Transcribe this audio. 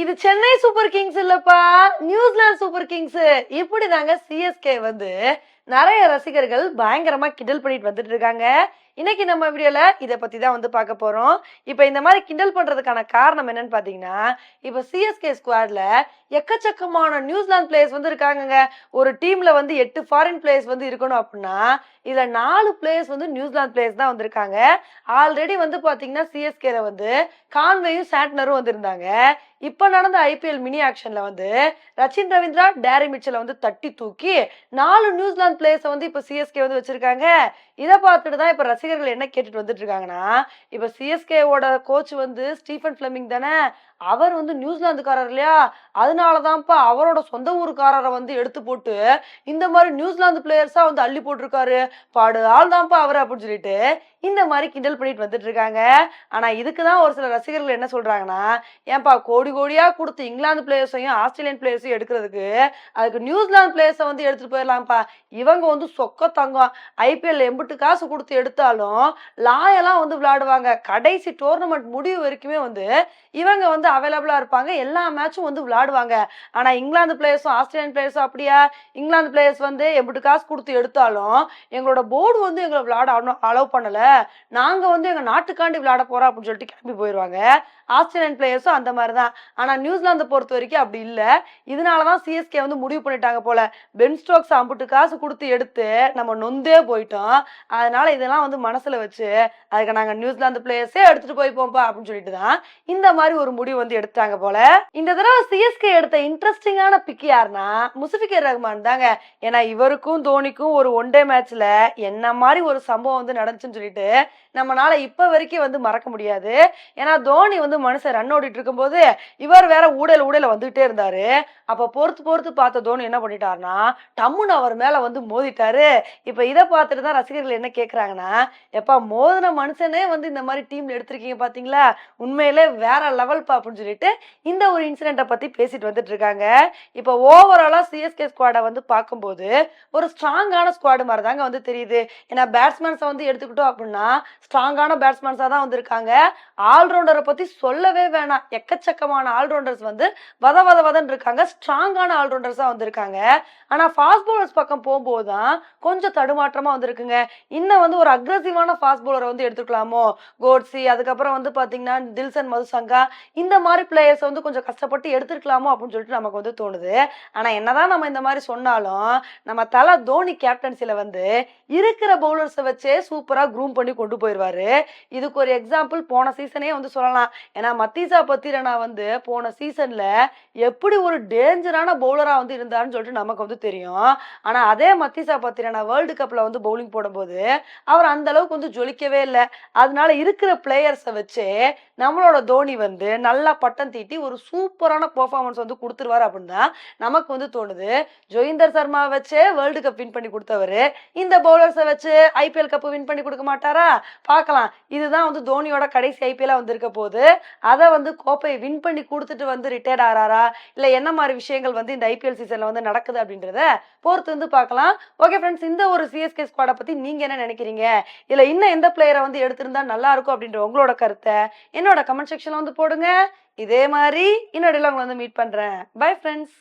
இது Chennai super Kings இல்லப்பா New Zealand super Kings. இப்படி தாங்க சிஎஸ்கே வந்து நிறைய ரசிகர்கள் பயங்கரமா கிண்டல் பண்ணிட்டு வந்துட்டு இருக்காங்க. இன்னைக்கு நம்ம வீடியோல இதை பத்தி தான் வந்து பார்க்க போறோம். இப்போ இந்த மாதிரி கிண்டல் பண்றதுக்கான காரணம் என்னன்னு பாத்தீங்கன்னா இப்போ சிஎஸ்கே ஸ்குவாட்ல எக்கச்சக்கமான நியூசிலாந்து பிளேயர்ஸ் வந்து இருக்காங்கங்க. ஒரு டீம்ல வந்து எட்டு ஃபாரின் பிளேயர்ஸ் வந்து இருக்கணும் அப்படின்னா இதுல நாலு பிளேயர்ஸ் வந்து நியூசிலாந்து பிளேயர்ஸ் தான் வந்திருக்காங்க. ஆல்ரெடி வந்து பாத்தீங்கன்னா சிஎஸ்கேல வந்து கான்வேயும் சாட்னரும் வந்திருந்தாங்க. இப்ப நடந்த ஐபிஎல் மினி ஆக்ஷன்ல வந்து ரச்சின் ரவீந்திரா டேரி மிச்சலை வந்து தட்டி தூக்கி நாலு நியூசிலாந்து பிளேயர்ஸை வந்து இப்ப சிஎஸ்கே வந்து வச்சிருக்காங்க. இதை பார்த்துட்டு தான் இப்ப ரசிகர்கள் என்ன கேட்டுட்டு வந்துட்டு இருக்காங்கன்னா இப்ப சிஎஸ்கேவோட கோச் வந்து ஸ்டீஃபன் ஃபிளமிங் தானே அவர் வந்து நியூசிலாந்துக்காரர் இல்லையா? அதனாலதான்ப்பா அவரோட சொந்த ஊருக்காரரை வந்து எடுத்து போட்டு இந்த மாதிரி நியூசிலாந்து பிளேயர்ஸா வந்து அள்ளி போட்டிருக்காரு. பாடு ஆள் தான்ப்பா அவர் அப்படின்னு சொல்லிட்டு இந்த மாதிரி கிண்டல் பண்ணிட்டு வந்துட்டு இருக்காங்க ஆனா இதுக்கு தான் ஒரு சில ரசிகர்கள் என்ன சொல்றாங்கன்னா ஏன்பா கோடி கோடியா கொடுத்து இங்கிலாந்து பிளேயர்ஸையும் ஆஸ்திரேலியன் பிளேயர்ஸையும் எடுக்கிறதுக்கு அதுக்கு நியூசிலாந்து பிளேயர்ஸை வந்து எடுத்துட்டு போயிடலாம்ப்பா. இவங்க வந்து சொக்க தங்கம். ஐபிஎல் எம்பிட்டு காசு கொடுத்து எடுத்தாலும் லாயெல்லாம் வந்து விளையாடுவாங்க. கடைசி டோர்னமெண்ட் முடிவு வரைக்குமே வந்து இவங்க வந்து அவைலபிளா இருப்பாங்க. எல்லா மேட்சும் வந்து விளையாடுவாங்க. ஆனால் இங்கிலாந்து பிளேயர்ஸும் ஆஸ்திரேலியன் பிளேயர்ஸும் அப்படியா? இங்கிலாந்து பிளேயர்ஸ் வந்து எப்படி காசு கொடுத்து எடுத்தாலும் எங்களோட போர்டு வந்து எங்களை விளையாட அலோவ் பண்ணலை. நாங்கள் வந்து எங்கள் நாட்டுக்காண்டி விளையாட போகிறோம் அப்படின்னு சொல்லிட்டு கிளம்பி போயிடுவாங்க ஆஸ்திரேலியன் பிளேயர்ஸும் அந்த மாதிரி தான் ஆனால் நியூசிலாந்து பொறுத்த வரைக்கும் அப்படி இல்லை. இதனால தான் சிஎஸ்கே வந்து முடிவு பண்ணிட்டாங்க போல. பென் ஸ்டோக்ஸ் அம்புட்டு காசு கொடுத்து எடுத்து நம்ம நொந்தே போயிட்டோம். அதனால இதெல்லாம் வந்து மனசுல வச்சு அதுக்கு நாங்க நியூசிலாந்து பிளேயர்ஸே எடுத்துட்டு போய்ப்போம்ப்பா அப்படின்னு சொல்லிட்டு தான் இந்த மாதிரி ஒரு முடிவு வந்து எடுத்தாங்க போல. இந்த தடவை சிஎஸ்கே எடுத்த இன்ட்ரெஸ்டிங்கான பிக் யாருன்னா முசிபிகர் ரஹ்மான் தாங்க. ஏன்னா இவருக்கும் தோனிக்கும் ஒரு ஒன் டே மேட்ச்ல என்ன மாதிரி ஒரு சம்பவம் வந்து நடந்துச்சுன்னு சொல்லிட்டு நம்மளால இப்ப வரைக்கும் வந்து மறக்க முடியாது. ஏன்னா தோனி வந்து மனுஷன் ரன் ஓடிட்டு இருக்கும்போது இவர் வேற ஊடல் ஊடல வந்துகிட்டே இருந்தாரு. அப்ப பொறுத்து பொறுத்து பார்த்த தோனி என்ன பண்ணிட்டாருன்னா டம்முன்னு அவர் மேல வந்து மோதிட்டாரு. இப்ப இதை பார்த்துட்டு தான் ரசிகர்கள் என்ன கேக்குறாங்கன்னா எப்பா மோதின மனுஷனே வந்து இந்த மாதிரி டீம்ல எடுத்திருக்கீங்க பாத்தீங்களா? உண்மையிலே வேற லெவல் பா அப்படின்னு சொல்லிட்டு இந்த ஒரு இன்சிடென்ட்டை பத்தி பேசிட்டு வந்துட்டு இருக்காங்க. இப்போ ஓவராலா சிஎஸ்கே ஸ்குவாடை வந்து பார்க்கும்போது ஒரு ஸ்ட்ராங்கான ஸ்குவாடு மாதிரி தாங்க வந்து தெரியுது. ஏன்னா பேட்ஸ்மேன்ஸை வந்து எடுத்துக்கிட்டோம் அப்படின்னா ஸ்ட்ராங்கான பேட்ஸ்மேன்ஸாக தான் வந்திருக்காங்க ஆல்ரவுண்டரை பத்தி சொல்லவே வேணாம். எக்கச்சக்கமான ஆல்ரவுண்டர்ஸ் வந்து வத வத வதன்னு இருக்காங்க. ஸ்ட்ராங்கான ஆல்ரவுண்டர்ஸாக வந்திருக்காங்க ஆனால் ஃபாஸ்ட் பவுலர்ஸ் பக்கம் போகும்போது தான் கொஞ்சம் தடுமாற்றமாக வந்திருக்குங்க இன்னும் வந்து ஒரு அக்ரஸிவான ஃபாஸ்ட் பவுலரை வந்து எடுத்துக்கலாமோ கோட்ஸி அதுக்கப்புறம் வந்து பார்த்தீங்கன்னா தில்சன் மதுசங்கா இந்த மாதிரி பிளேயர்ஸ் வந்து கொஞ்சம் கஷ்டப்பட்டு எடுத்துருக்கலாமோ அப்படின்னு சொல்லிட்டு நமக்கு வந்து தோணுது. ஆனால் என்னதான் நம்ம இந்த மாதிரி சொன்னாலும் நம்ம தலை தோனி கேப்டன்சியில் வந்து இருக்கிற பவுலர்ஸை வச்சே சூப்பராக க்ரூம் பண்ணி கொண்டு போயிடுவாரு இதுக்கு ஒரு எக்ஸாம்பிள் போன சீசனே வந்து சொல்லலாம். ஏன்னா மத்தீசா பத்திரனா வந்து போன சீசனில் எப்படி ஒரு டேஞ்சரான பவுலராக வந்து இருந்தாருன்னு சொல்லிட்டு நமக்கு வந்து தெரியும். ஆனா அதே மத்தீசா பத்திரனா வேர்ல்டு கப்பில் வந்து பவுலிங் போடும்போது அவர் அந்த அளவுக்கு வந்து ஜொலிக்கவே இல்லை. அதனால இருக்கிற பிளேயர்ஸை வச்சே நம்மளோட தோனி வந்து நல்லா பட்டம் தீட்டி ஒரு சூப்பரான பெர்ஃபார்மன்ஸ் வந்து கொடுத்துருவாரு அப்படின்னு தான் நமக்கு வந்து தோணுது. ஜோயிந்தர் சர்மா வச்சே வேர்ல்டு கப் வின் பண்ணி கொடுத்தவர். இந்த பவுலர்ஸை வச்சு ஐபிஎல் கப் வின் பண்ணி கொடுக்க மாட்டாரா? பார்க்கலாம் இதுதான் வந்து தோனியோட கடைசி ஐபிஎல்லாக வந்திருக்க போது. அதை வந்து கோப்பையை வின் பண்ணி கொடுத்துட்டு வந்து ரிட்டையர்ட் ஆறாரா? இல்லை என்ன மாதிரி விஷயங்கள் வந்து இந்த ஐபிஎல் சீசனில் வந்து நடக்குது அப்படின்றத பொறுத்து வந்து பார்க்கலாம் ஓகே ஃப்ரெண்ட்ஸ் இந்த ஒரு சிஎஸ்கே ஸ்குவாடை பற்றி நீங்கள் என்ன நினைக்கிறீங்க? இல்ல இன்னும் எந்த பிளேயரை வந்து எடுத்திருந்தா நல்லா இருக்கும் அப்படின்ற உங்களோட கருத்தை என்னோட கமெண்ட் செக்ஷன்ல வந்து போடுங்க. இதே மாதிரி இன்னொரு உங்களை வந்து மீட் பண்றேன். Bye friends